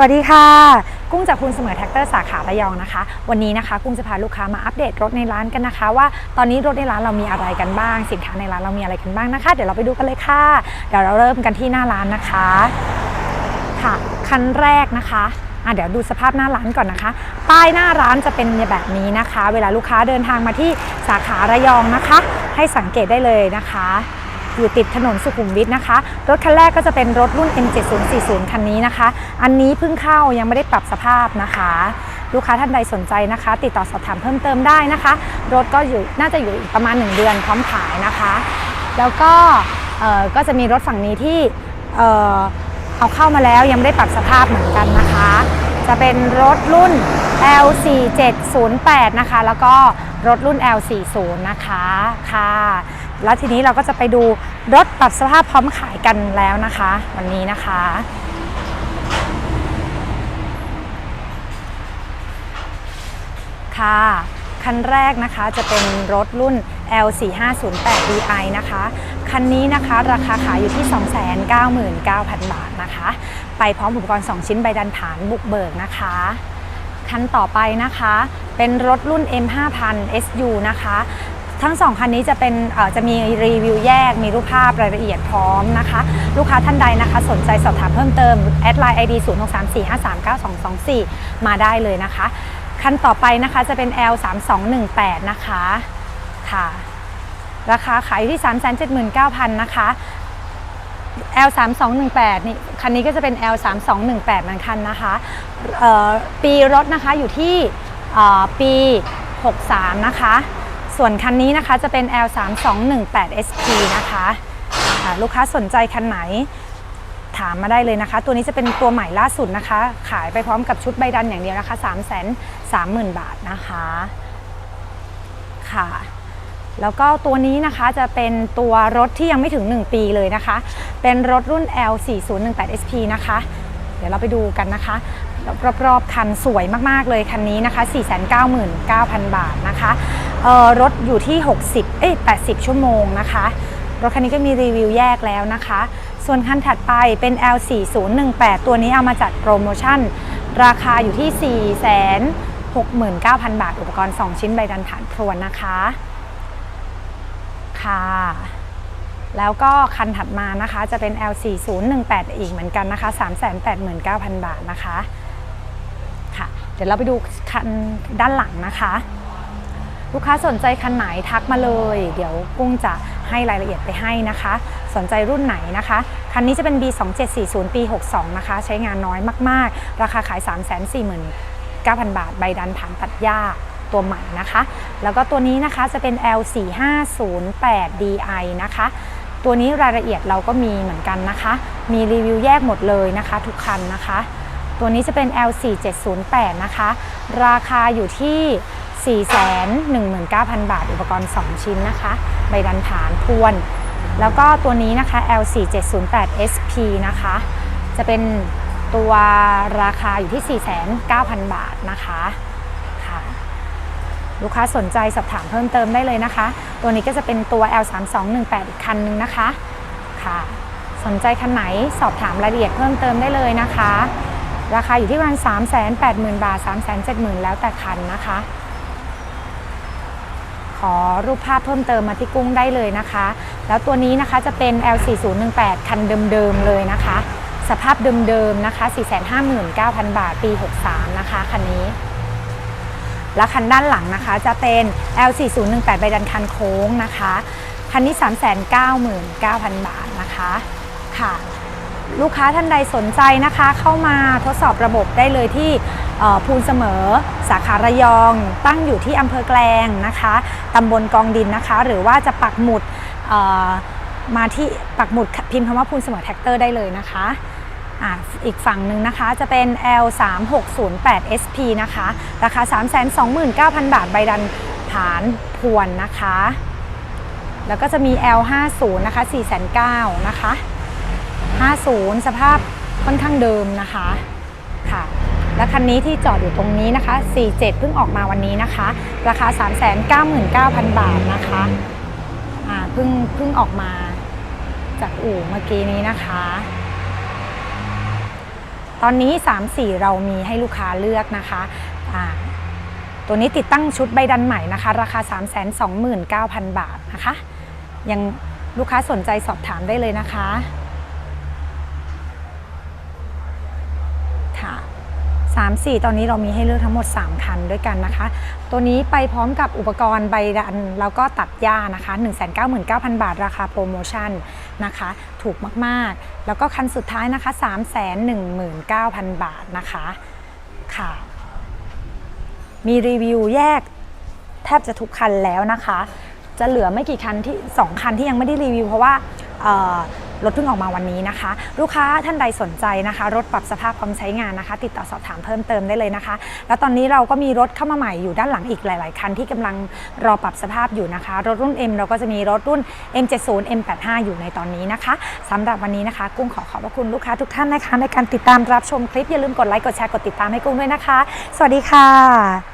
สวัสดีค่ะ กุ้งจากคุณเสมอแท็กเตอร์สาขาระยองนะคะ วันนี้นะคะ กุ้งจะพาลูกค้ามาอัปเดตรถในร้านกันนะคะ ว่าตอนนี้รถในร้านเรามีอะไรกันบ้าง สินค้าในร้านเรามีอะไรกันบ้างนะคะ เดี๋ยวเราไปดูกันเลยค่ะ เดี๋ยวเราเริ่มกันที่หน้าร้านนะคะค่ะ คันแรกนะคะอะเดี๋ยวดูสภาพหน้าร้านก่อนนะคะ ป้ายหน้าร้านจะเป็นแบบนี้นะคะ เวลาลูกค้าเดินทางมาที่สาขาระยองนะคะ ให้สังเกตได้เลยนะคะ อยู่ติดถนนสุขุมวิทนะคะ รถคันแรกก็จะเป็นรถรุ่น M7040 คันนี้นะคะ อันนี้เพิ่งเข้ายังไม่ได้ปรับสภาพนะคะ ลูกค้าท่านใดสนใจนะคะ ติดต่อสอบถามเพิ่มเติมได้นะคะ รถก็อยู่น่าจะอยู่อีกประมาณ 1 เดือนพร้อมขายนะคะ แล้วก็ก็จะมีรถฝั่งนี้ที่เเอาเข้ามาแล้วยังไม่ได้ปรับสภาพเหมือนกันนะคะ จะเป็นรถรุ่น L4708 นะคะ แล้วก็รถรุ่น L40 นะคะค่ะ แล้วทีนี้เราก็จะไปดูรถปรับสภาพพร้อมขายกันแล้วนะคะ วันนี้นะคะ ค่ะ คันแรกนะคะจะเป็นรถรุ่น L4508DI นะคะ คันนี้นะคะราคาขายอยู่ที่ 299,000 บาทนะคะ ไปพร้อมอุปกรณ์ 2 ชิ้นใบดันฐานบุกเบิกนะคะคันต่อไปนะคะ เป็นรถรุ่น M5000 SU นะคะ ทั้งสองคันนี้จะเป็นจะมีรีวิวแยก มีรูปภาพรายละเอียดพร้อมนะคะ ลูกค้าท่านใดนะคะ สนใจสอบถามเพิ่มเติมแอดไลน์ ID 0 6 3 4 5 3 9 2 2 4 มาได้เลยนะคะ คันต่อไปนะคะจะเป็น L 3 2 1 8นะคะค่ะราคาขายที่ 379,000 นะคะ L 3 2 1 8นี่คันนี้ก็จะเป็น L 3 2 1 8เหมือนกันนะคะปีรถนะคะอยู่ที่ปี 63 นะคะ ส่วนคันนี้นะคะจะเป็น L 3 2 1 8 SP นะคะลูกค้าสนใจคันไหนถามมาได้เลยนะคะ ตัวนี้จะเป็นตัวใหม่ล่าสุดนะคะ ขายไปพร้อมกับชุดใบดันอย่างเดียวนะคะ 3 3 0 0 0 0 บาทนะคะค่ะ แล้วก็ตัวนี้นะคะจะเป็นตัวรถที่ยังไม่ถึง 1 ปีเลยนะคะ เป็นรถรุ่น L4018 SP นะคะ เดี๋ยวเราไปดูกันนะคะ รอบๆคันสวยมากๆเลยคันนี้นะคะ 499,000 บาทนะคะรถอยู่ที่ 60 เอ้ย 80 ชั่วโมงนะคะ รถคันนี้ก็มีรีวิวแยกแล้วนะคะ ส่วนคันถัดไปเป็น L4018 ตัวนี้เอามาจัดโปรโมชั่น ราคาอยู่ที่ 469,000 บาท อุปกรณ์ 2 ชิ้นใบดันฐานพรวนนะคะ ค่ะแล้วก็คันถัดมานะคะจะเป็น L4018 อีกเหมือนกันนะคะ 389,000 บาทนะคะ เดี๋ยวเราไปดูคันด้านหลังนะคะ ลูกค้าสนใจคันไหนทักมาเลย เดี๋ยวกุ้งจะให้รายละเอียดไปให้นะคะ สนใจรุ่นไหนนะคะ คันนี้จะเป็น B2740 ปี 62 นะคะ ใช้งานน้อยมากๆ ราคาขาย 349,000 บาท ใบดันฐานตัดหญ้าตัวใหม่นะคะ แล้วก็ตัวนี้นะคะจะเป็น L4508DI นะคะ ตัวนี้รายละเอียดเราก็มีเหมือนกันนะคะ มีรีวิวแยกหมดเลยนะคะ ทุกคันนะคะ ตัวนี้จะเป็น L4708 นะคะ ราคาอยู่ที่ 419,000 บาท อุปกรณ์ 2 ชิ้นนะคะ ใบดันฐานพวน แล้วก็ตัวนี้นะคะ L4708SP นะคะ จะเป็นตัวราคาอยู่ที่ 4,900 บาทนะคะค่ะลูกค้าสนใจสอบถามเพิ่มเติมได้เลยนะคะ ตัวนี้ก็จะเป็นตัว L3218 อีกคันนึงนะคะค่ะ สนใจคันไหนสอบถามรายละเอียดเพิ่มเติมได้เลยนะคะ ราคาอยู่ที่ประมาณ 380,000 บาท 370,000 แล้วแต่คันนะคะ ขอรูปภาพเพิ่มเติมมาที่กุ้งได้เลยนะคะ แล้วตัวนี้นะคะจะเป็น L4018 คันเดิมๆเลยนะคะ สภาพเดิมๆนะคะ 459,000 บาทปี 63 นะคะคันนี้ และคันด้านหลังนะคะจะเป็น L4018 ใบดันคันโค้งนะคะ คันนี้ 399,000 บาทนะคะค่ะ ลูกค้าท่านใดสนใจนะคะ เข้ามาทดสอบระบบได้เลยที่ภูลเสมอ สาขาระยอง ตั้งอยู่ที่อำเภอแกลงนะคะตำบลกองดินนะคะ หรือว่าจะปักหมุดมาที่ปักหมุดพิมพ์คำว่าภูลเสมอแท็กเตอร์ได้เลยนะคะอีกฝั่งหนึ่งนะคะจะเป็น L3608 SP นะคะ ราคา 329,000 บาทใบดันฐานพวนนะคะ แล้วก็จะมี L50 นะคะ4,900นะคะ 50 สภาพค่อนข้างเดิมนะคะค่ะ และคันนี้ที่จอดอยู่ตรงนี้นะคะ 47 เพิ่งออกมาวันนี้นะคะ ราคา 399,000 บาทนะคะอ่าเพิ่งเพิ่งออกมาจากอู่เมื่อกี้นี้นะคะ ตอนนี้ 3 4 เรามีให้ลูกค้าเลือกนะคะอ่าตัวนี้ติดตั้งชุดใบดันใหม่นะคะ ราคา 329,000 บาทนะคะ ยังลูกค้าสนใจสอบถามได้เลยนะคะค่ะ 3 4 ตอนนี้เรามีให้เลือกทั้งหมด 3 คันด้วยกันนะคะ ตัวนี้ไปพร้อมกับอุปกรณ์ใบดัน แล้วก็ตัดหญ้านะคะ 199,000 บาท ราคาโปรโมชั่นนะคะ ถูกมากๆ แล้วก็คันสุดท้ายนะคะ 319,000 บาทนะคะค่ะ มีรีวิวแยกแทบจะทุกคันแล้วนะคะ จะเหลือไม่กี่คันที่ 2 คันที่ยังไม่ได้รีวิวเพราะว่า รถเพิ่งออกมาวันนี้นะคะ ลูกค้าท่านใดสนใจนะคะ รถปรับสภาพพร้อมใช้งานนะคะ ติดต่อสอบถามเพิ่มเติมได้เลยนะคะ แล้วตอนนี้เราก็มีรถเข้ามาใหม่อยู่ด้านหลังอีกหลาย ๆ คันที่กำลังรอปรับสภาพอยู่นะคะ รถรุ่น M เราก็จะมีรถรุ่น M70 M85 อยู่ในตอนนี้นะคะสำหรับวันนี้นะคะ กุ้งขอขอบพระคุณลูกค้าทุกท่านนะคะ ในการติดตามรับชมคลิปอย่าลืมกดไลค์กดแชร์กดติดตามให้กุ้งด้วยนะคะ สวัสดีค่ะ